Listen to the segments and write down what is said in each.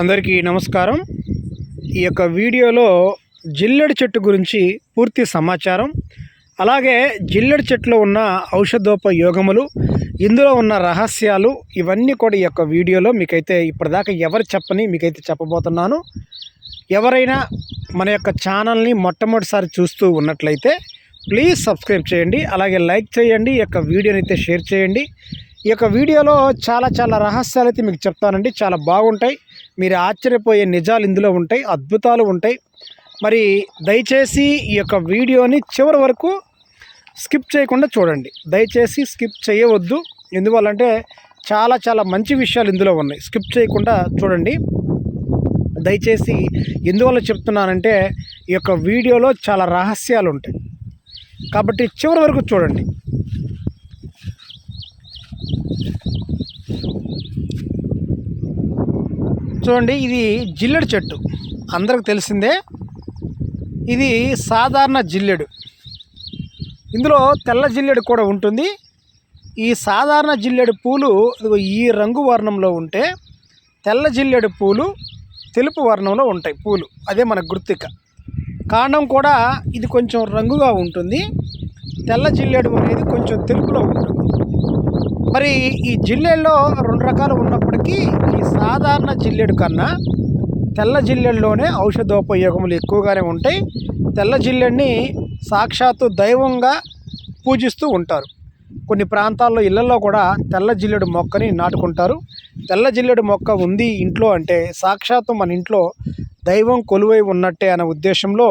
అందరికీ నమస్కారం. ఈ యొక్క వీడియోలో జిల్లెడు చెట్టు గురించి పూర్తి సమాచారం. అలాగే జిల్లెడు చెట్టులో ఉన్న ఔషధోపయోగములు ఇందులో ఉన్న రహస్యాలు ఇవన్నీ కూడా ఈ యొక్క వీడియోలో మీకైతే ఇప్పటిదాకా ఎవరు చెప్పని మీకైతే చెప్పబోతున్నాను. ఎవరైనా మన యొక్క ఛానల్ని మొట్టమొదటిసారి చూస్తూ ఉన్నట్లయితే ప్లీజ్ సబ్స్క్రైబ్ చేయండి అలాగే లైక్ చేయండి ఈ యొక్క వీడియోని అయితే షేర్ చేయండి. ఈ యొక్క వీడియోలో చాలా చాలా రహస్యాలు అయితే మీకు చెప్తానండి చాలా బాగుంటాయి. మీరు ఆశ్చర్యపోయే నిజాలు ఇందులో ఉంటాయి అద్భుతాలు ఉంటాయి. మరి దయచేసి ఈ యొక్క వీడియోని చివరి వరకు స్కిప్ చేయకుండా చూడండి. దయచేసి స్కిప్ చేయవద్దు. ఎందువల్లంటే చాలా చాలా మంచి విషయాలు ఇందులో ఉన్నాయి. స్కిప్ చేయకుండా చూడండి. దయచేసి ఎందువల్ల చెప్తున్నానంటే ఈ యొక్క వీడియోలో చాలా రహస్యాలు ఉంటాయి. కాబట్టి చివరి వరకు చూడండి. చూడండి ఇది జిల్లెడు చెట్టు. అందరికి తెలిసిందే ఇది సాధారణ జిల్లెడు. ఇందులో తెల్ల జిల్లెడు కూడా ఉంటుంది. ఈ సాధారణ జిల్లెడు పూలు ఈ రంగు వర్ణంలో ఉంటే తెల్ల జిల్లెడు పూలు తెలుపు వర్ణంలో ఉంటాయి పూలు. అదే మన గుర్తిక. కాండం కూడా ఇది కొంచెం రంగుగా ఉంటుంది. తెల్ల జిల్లెడు అనేది కొంచెం తెలుపులో ఉంటుంది. మరి ఈ జిల్లెల్లో రెండు రకాలు ఉన్నప్పటికీ ఈ సాధారణ జిల్లెడు కన్నా తెల్ల జిల్లెడులోనే ఔషధోపయోగములు ఎక్కువగానే ఉంటాయి. తెల్ల జిల్లెడిని సాక్షాత్తు దైవంగా పూజిస్తూ ఉంటారు. కొన్ని ప్రాంతాల్లో ఇళ్ళలో కూడా తెల్ల జిల్లెడు మొక్కని నాటుకుంటారు. తెల్ల జిల్లెడు మొక్క ఉంది ఇంట్లో అంటే సాక్షాత్తు మన ఇంట్లో దైవం కొలువై ఉన్నట్టే అనే ఉద్దేశంలో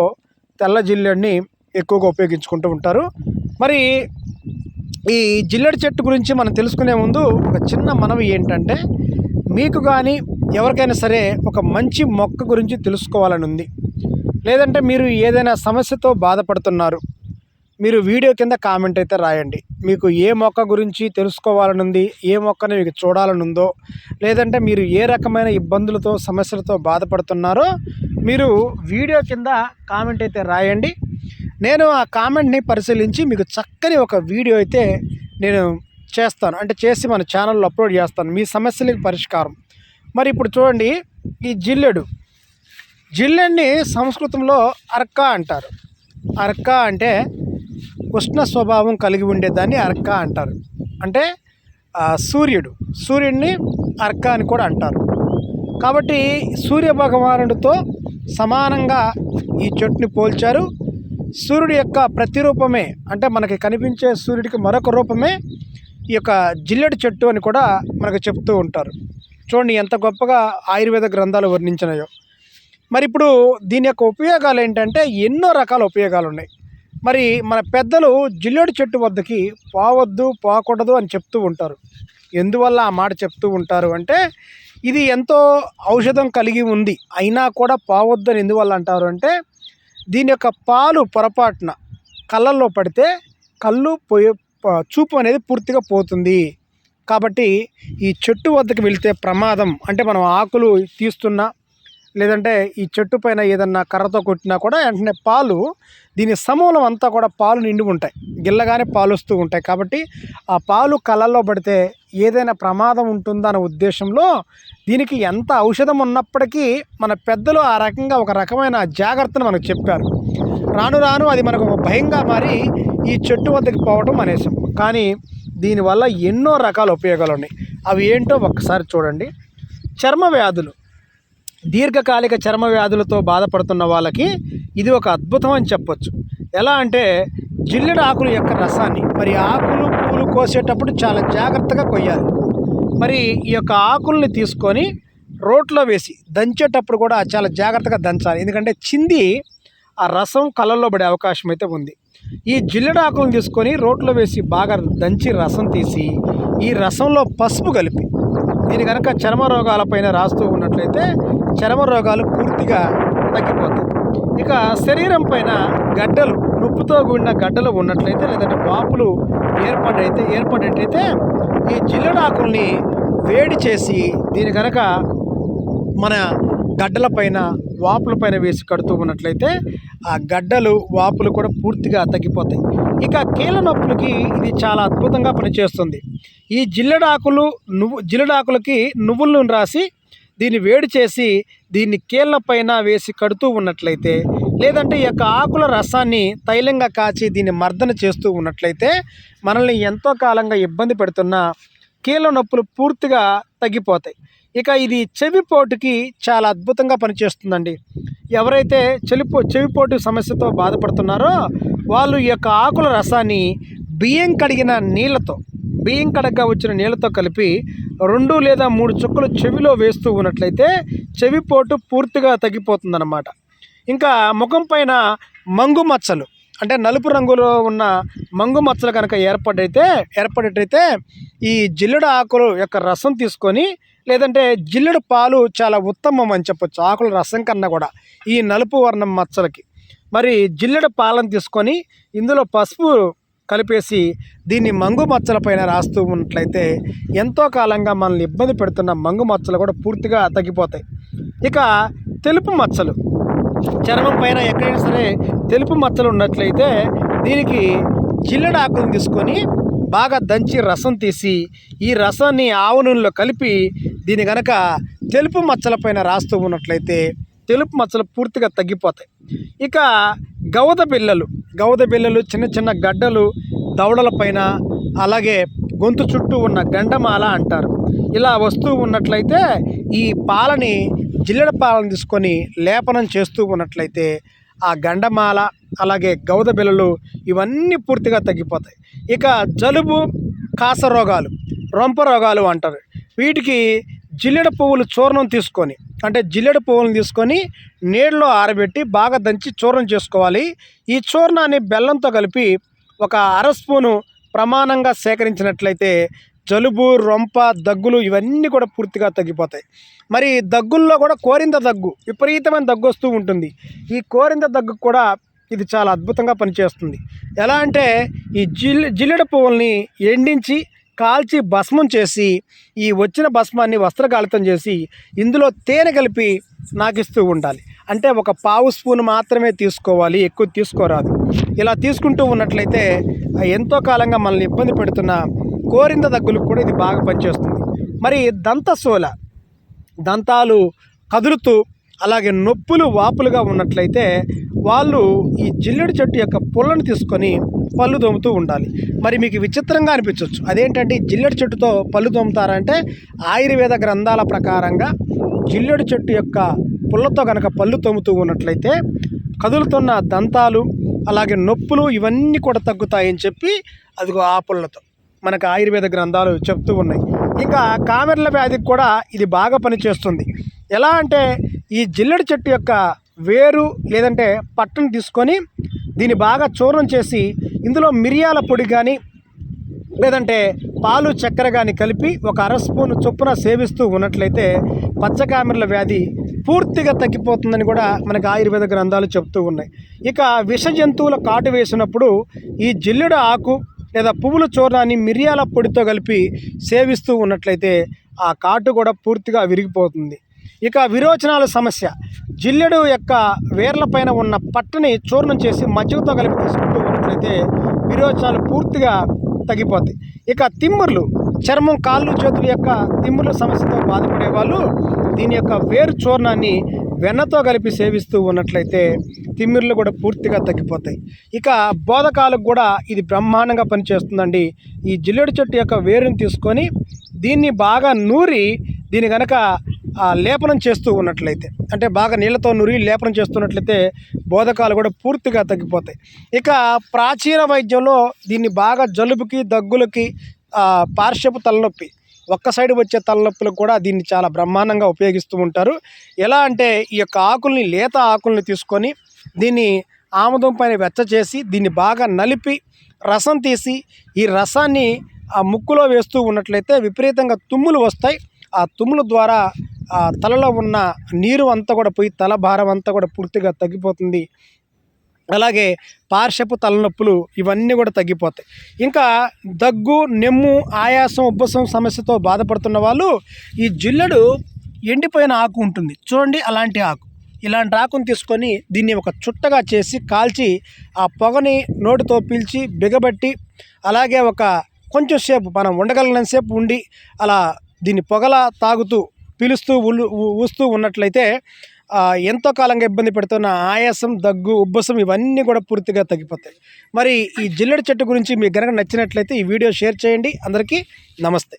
తెల్ల జిల్లెడిని ఎక్కువగా ఉపయోగించుకుంటూ ఉంటారు. మరి ఈ జిల్లెడు చెట్టు గురించి మనం తెలుసుకునే ముందు ఒక చిన్న మనవి ఏంటంటే మీకు కానీ ఎవరికైనా సరే ఒక మంచి మొక్క గురించి తెలుసుకోవాలని ఉంది లేదంటే మీరు ఏదైనా సమస్యతో బాధపడుతున్నారు. మీరు వీడియో కింద కామెంట్ అయితే రాయండి. మీకు ఏ మొక్క గురించి తెలుసుకోవాలని ఉంది ఏ మొక్కని మీకు చూడాలని ఉందో లేదంటే మీరు ఏ రకమైన ఇబ్బందులతో సమస్యలతో బాధపడుతున్నారో మీరు వీడియో కింద కామెంట్ అయితే రాయండి. నేను ఆ కామెంట్ని పరిశీలించి మీకు చక్కని ఒక వీడియో అయితే నేను చేస్తాను. అంటే చేసి మన ఛానల్లో అప్లోడ్ చేస్తాను. మీ సమస్యలకు పరిష్కారం. మరి ఇప్పుడు చూడండి ఈ జిల్లెడు. జిల్లెడ్ని సంస్కృతంలో అర్క అంటారు. అర్క అంటే ఉష్ణ స్వభావం కలిగి ఉండేదాన్ని అర్క అంటారు. అంటే సూర్యుడు. సూర్యుడిని అర్క అని కూడా అంటారు. కాబట్టి సూర్య భగవానుడితో సమానంగా ఈ చెట్టుని పోల్చారు. సూర్యుడి యొక్క ప్రతిరూపమే అంటే మనకి కనిపించే సూర్యుడికి మరొక రూపమే ఈ యొక్క జిల్లెడు చెట్టు అని కూడా మనకు చెప్తూ ఉంటారు. చూడండి ఎంత గొప్పగా ఆయుర్వేద గ్రంథాలు వర్ణించినాయో. మరి ఇప్పుడు దీని యొక్క ఉపయోగాలు ఏంటంటే ఎన్నో రకాల ఉపయోగాలు ఉన్నాయి. మరి మన పెద్దలు జిల్లేడు చెట్టు వద్దకి పోవద్దు పోకూడదు అని చెప్తూ ఉంటారు. ఎందువల్ల ఆ మాట చెప్తూ ఉంటారు అంటే ఇది ఎంతో ఔషధం కలిగి ఉంది. అయినా కూడా పోవద్దు అని ఎందువల్ల అంటారు అంటే దీని యొక్క పాలు పొరపాటున కళ్ళల్లో పడితే కళ్ళు పోయే చూపు అనేది పూర్తిగా పోతుంది. కాబట్టి ఈ చెట్టు వద్దకు వెళితే ప్రమాదం అంటే మనం ఆకులు తీస్తున్నా లేదంటే ఈ చెట్టు పైన ఏదన్నా కర్రతో కొట్టినా కూడా వెంటనే పాలు దీని సమూలం అంతా కూడా పాలు నిండి ఉంటాయి. గిల్లగానే పాలు వస్తూ ఉంటాయి. కాబట్టి ఆ పాలు కళ్ళల్లో పడితే ఏదైనా ప్రమాదం ఉంటుందనే ఉద్దేశంలో దీనికి ఎంత ఔషధం ఉన్నప్పటికీ మన పెద్దలు ఆ రకంగా ఒక రకమైన జాగ్రత్తను మనకు చెప్పారు. రాను రాను అది మనకు ఒక భయంగా మారి ఈ చెట్టు వద్దకు పోవటం అనేసాం కానీ దీనివల్ల ఎన్నో రకాల ఉపయోగాలు ఉన్నాయి. అవి ఏంటో ఒక్కసారి చూడండి. చర్మ వ్యాధులు. దీర్ఘకాలిక చర్మ వ్యాధులతో బాధపడుతున్న వాళ్ళకి ఇది ఒక అద్భుతం అని చెప్పొచ్చు. ఎలా అంటే జిల్లెడు ఆకుల యొక్క రసాన్ని మరి ఆకులు పూలు కోసేటప్పుడు చాలా జాగ్రత్తగా కొయ్యాలి. మరి ఈ యొక్క ఆకుల్ని తీసుకొని రోట్లో వేసి దంచేటప్పుడు కూడా చాలా జాగ్రత్తగా దంచాలి. ఎందుకంటే చింది ఆ రసం కళ్ళల్లో పడే అవకాశం అయితే ఉంది. ఈ జిల్లెడు ఆకులను తీసుకొని రోట్లో వేసి బాగా దంచి రసం తీసి ఈ రసంలో పసుపు కలిపి దీని కనుక చర్మ రోగాలపైన రాస్తూ ఉన్నట్లయితే చర్మ రోగాలు పూర్తిగా తగ్గిపోతాయి. ఇక శరీరం పైన గడ్డలు నొప్పుతో కూడిన గడ్డలు ఉన్నట్లయితే లేదంటే వాపులు ఏర్పడైతే ఏర్పడేటైతే ఈ జిల్లడాకుల్ని వేడి చేసి దీని కనుక మన గడ్డల పైన వాపుల పైన వేసి కడుతూ ఉన్నట్లయితే ఆ గడ్డలు వాపులు కూడా పూర్తిగా తగ్గిపోతాయి. ఇక కీళ్ళ నొప్పులకి ఇది చాలా అద్భుతంగా పనిచేస్తుంది. ఈ జిల్లడాకులు నువ్వు జిల్లడాకులకి నువ్వుల నూనె రాసి దీన్ని వేడి చేసి దీన్ని కీళ్ళ పైన వేసి కడుతూ ఉన్నట్లయితే లేదంటే ఈ యొక్క ఆకుల రసాన్ని తైలంగా కాచి దీన్ని మర్దన చేస్తూ ఉన్నట్లయితే మనల్ని ఎంతో కాలంగా ఇబ్బంది పెడుతున్న కీళ్ళ నొప్పులు పూర్తిగా తగ్గిపోతాయి. ఇక ఇది చెవిపోటుకి చాలా అద్భుతంగా పనిచేస్తుందండి. ఎవరైతే చెలిపో చెవిపోటు సమస్యతో బాధపడుతున్నారో వాళ్ళు ఈ యొక్క ఆకుల రసాన్ని బియ్యం కడిగిన నీళ్ళతో బియ్యం కడగ్గా వచ్చిన నీళ్ళతో కలిపి రెండు లేదా మూడు చుక్కలు చెవిలో వేస్తూ ఉన్నట్లయితే చెవిపోటు పూర్తిగా తగ్గిపోతుందన్నమాట. ఇంకా ముఖం పైన మంగు మచ్చలు అంటే నలుపు రంగులో ఉన్న మంగు మచ్చలు కనుక ఏర్పడైతే ఏర్పడేటైతే ఈ జిల్లెడు ఆకులు యొక్క రసం తీసుకొని లేదంటే జిల్లెడు పాలు చాలా ఉత్తమం అని చెప్పొచ్చు ఆకుల రసం కన్నా కూడా ఈ నలుపు వర్ణం మచ్చలకి. మరి జిల్లెడు పాలను తీసుకొని ఇందులో పసుపు కలిపేసి దీన్ని మంగు మచ్చల పైన రాస్తూ ఉన్నట్లయితే ఎంతో కాలంగా మనల్ని ఇబ్బంది పెడుతున్న మంగు మచ్చలు కూడా పూర్తిగా తగ్గిపోతాయి. ఇక తెలుపు మచ్చలు. చర్మం పైన ఎక్కడైనా సరే తెలుపు మచ్చలు ఉన్నట్లయితే దీనికి జిల్లెడ తీసుకొని బాగా దంచి రసం తీసి ఈ రసాన్ని ఆవు నూనెలో కలిపి దీని కనుక తెలుపు మచ్చల పైన రాస్తూ ఉన్నట్లయితే తెలుపు మచ్చలు పూర్తిగా తగ్గిపోతాయి. ఇక గవద పిల్లలు గవద పిల్లలు చిన్న చిన్న గడ్డలు దవడల పైన అలాగే గొంతు చుట్టూ ఉన్న గండమాల అంటారు. ఇలా వస్తూ ఉన్నట్లయితే ఈ పాలని జిల్లెడ పాలను తీసుకొని లేపనం చేస్తూ ఉన్నట్లయితే ఆ గండమాల అలాగే గౌద బిళ్ళలు ఇవన్నీ పూర్తిగా తగ్గిపోతాయి. ఇక జలుబు కాస రోగాలు రొంప రోగాలు అంటారు. వీటికి జిల్లెడ పువ్వులు చూర్ణం తీసుకొని అంటే జిల్లెడ పువ్వులను తీసుకొని నీళ్ళలో ఆరబెట్టి బాగా దంచి చూర్ణం చేసుకోవాలి. ఈ చూర్ణాన్ని బెల్లంతో కలిపి ఒక అర స్పూను ప్రమాణంగా సేకరించినట్లయితే జలుబు రొంప దగ్గులు ఇవన్నీ కూడా పూర్తిగా తగ్గిపోతాయి. మరి దగ్గుల్లో కూడా కోరింద దగ్గు విపరీతమైన దగ్గు వస్తూ ఉంటుంది. ఈ కోరింద దగ్గు కూడా ఇది చాలా అద్భుతంగా పనిచేస్తుంది. ఎలా అంటే ఈ జిల్ జిల్లెడ పువ్వుల్ని ఎండించి కాల్చి భస్మం చేసి ఈ వచ్చిన భస్మాన్ని వస్త్రకాళితం చేసి ఇందులో తేనె కలిపి నాకు ఇస్తూ ఉండాలి. అంటే ఒక పావు స్పూన్ మాత్రమే తీసుకోవాలి ఎక్కువ తీసుకోరాదు. ఇలా తీసుకుంటూ ఉన్నట్లయితే ఎంతో కాలంగా మనల్ని ఇబ్బంది పెడుతున్న కోరింద దగ్గులకు కూడా ఇది బాగా పనిచేస్తుంది. మరి దంతశూల దంతాలు కదులుతూ అలాగే నొప్పులు వాపులుగా ఉన్నట్లయితే వాళ్ళు ఈ జిల్లెడు చెట్టు యొక్క పుల్లను తీసుకొని పళ్ళు తోముతూ ఉండాలి. మరి మీకు విచిత్రంగా అనిపించవచ్చు అదేంటంటే జిల్లెడు చెట్టుతో పళ్ళు తోముతారంటే ఆయుర్వేద గ్రంథాల ప్రకారంగా జిల్లెడు చెట్టు యొక్క పుల్లతో కనుక పళ్ళు తోముతూ ఉన్నట్లయితే కదులుతున్న దంతాలు అలాగే నొప్పులు ఇవన్నీ కూడా తగ్గుతాయని చెప్పి అదిగో ఆ పుల్లతో మనకు ఆయుర్వేద గ్రంథాలు చెప్తూ ఉన్నాయి. ఇంకా కామెర్ల వ్యాధికి కూడా ఇది బాగా పనిచేస్తుంది. ఎలా అంటే ఈ జిల్లెడు చెట్టు యొక్క వేరు లేదంటే పట్టును తీసుకొని దీన్ని బాగా చూర్ణం చేసి ఇందులో మిరియాల పొడి కానీ లేదంటే పాలు చక్కెర కానీ కలిపి ఒక అర స్పూన్ చొప్పున సేవిస్తూ ఉన్నట్లయితే పచ్చకామెర్ల వ్యాధి పూర్తిగా తగ్గిపోతుందని కూడా మనకు ఆయుర్వేద గ్రంథాలు చెప్తూ ఉన్నాయి. ఇక విష జంతువుల కాటు వేసినప్పుడు ఈ జిల్లుడు ఆకు లేదా పువ్వుల చూర్ణాన్ని మిరియాల పొడితో కలిపి సేవిస్తూ ఉన్నట్లయితే ఆ కాటు కూడా పూర్తిగా విరిగిపోతుంది. ఇక విరోచనాల సమస్య. జిల్లెడు యొక్క వేర్లపైన ఉన్న పట్టని చూర్ణం చేసి మజ్జిగతో కలిపి తీసుకుంటూ ఉన్నట్లయితే విరోచనాలు పూర్తిగా తగ్గిపోతాయి. ఇక తిమ్ముర్లు చర్మం కాళ్ళు చేతుల యొక్క తిమ్ముర్ల సమస్యతో బాధపడే వాళ్ళు దీని యొక్క వేరు చూర్ణాన్ని వెన్నతో కలిపి సేవిస్తూ ఉన్నట్లయితే తిమ్మిర్లు కూడా పూర్తిగా తగ్గిపోతాయి. ఇక బోధకాలకు కూడా ఇది బ్రహ్మాండంగా పనిచేస్తుందండి. ఈ జిల్లెడు చెట్టు యొక్క వేరుని తీసుకొని దీన్ని బాగా నూరి దీని కనుక లేపనం చేస్తూ ఉన్నట్లయితే అంటే బాగా నీళ్ళతో నూరి లేపనం చేస్తున్నట్లయితే బోధకాలు కూడా పూర్తిగా తగ్గిపోతాయి. ఇక ప్రాచీన వైద్యంలో దీన్ని బాగా జలుబుకి దగ్గులకి ఆ, పార్శ్వపు తలనొప్పి ఒక్క సైడ్ వచ్చే తలనొప్పులకు కూడా దీన్ని చాలా బ్రహ్మాండంగా ఉపయోగిస్తూ ఉంటారు. ఎలా అంటే ఈ యొక్క ఆకుల్ని లేత ఆకుల్ని తీసుకొని దీన్ని ఆముదం పైన వెచ్చ చేసి దీన్ని బాగా నలిపి రసం తీసి ఈ రసాన్ని ఆ ముక్కులో వేస్తూ ఉన్నట్లయితే విపరీతంగా తుమ్ములు వస్తాయి. ఆ తుమ్ముల ద్వారా తలలో ఉన్న నీరు అంతా కూడా పోయి తల భారం అంతా కూడా పూర్తిగా తగ్గిపోతుంది. అలాగే పార్శ్వపు తలనొప్పులు ఇవన్నీ కూడా తగ్గిపోతాయి. ఇంకా దగ్గు నెమ్ము ఆయాసం ఉబ్బసం సమస్యతో బాధపడుతున్న వాళ్ళు ఈ జిల్లెడు ఎండిపోయిన ఆకు ఉంటుంది. చూడండి అలాంటి ఆకు. ఇలాంటి ఆకును తీసుకొని దీన్ని ఒక చుట్టగా చేసి కాల్చి ఆ పొగని నోటితో పీల్చి బిగబట్టి అలాగే ఒక కొంచెం సేపు మనం ఉండగలిగినంత సేపు ఉండి అలా దీన్ని పొగలా తాగుతూ పిలుస్తూ ఊస్తూ ఉన్నట్లయితే ఎంతో కాలంగా ఇబ్బంది పెడుతున్న ఆయాసం దగ్గు ఉబ్బసం ఇవన్నీ కూడా పూర్తిగా తగ్గిపోతాయి. మరి ఈ జిల్లెడు చెట్టు గురించి మీకు కనుక నచ్చినట్లయితే ఈ వీడియో షేర్ చేయండి. అందరికీ నమస్తే.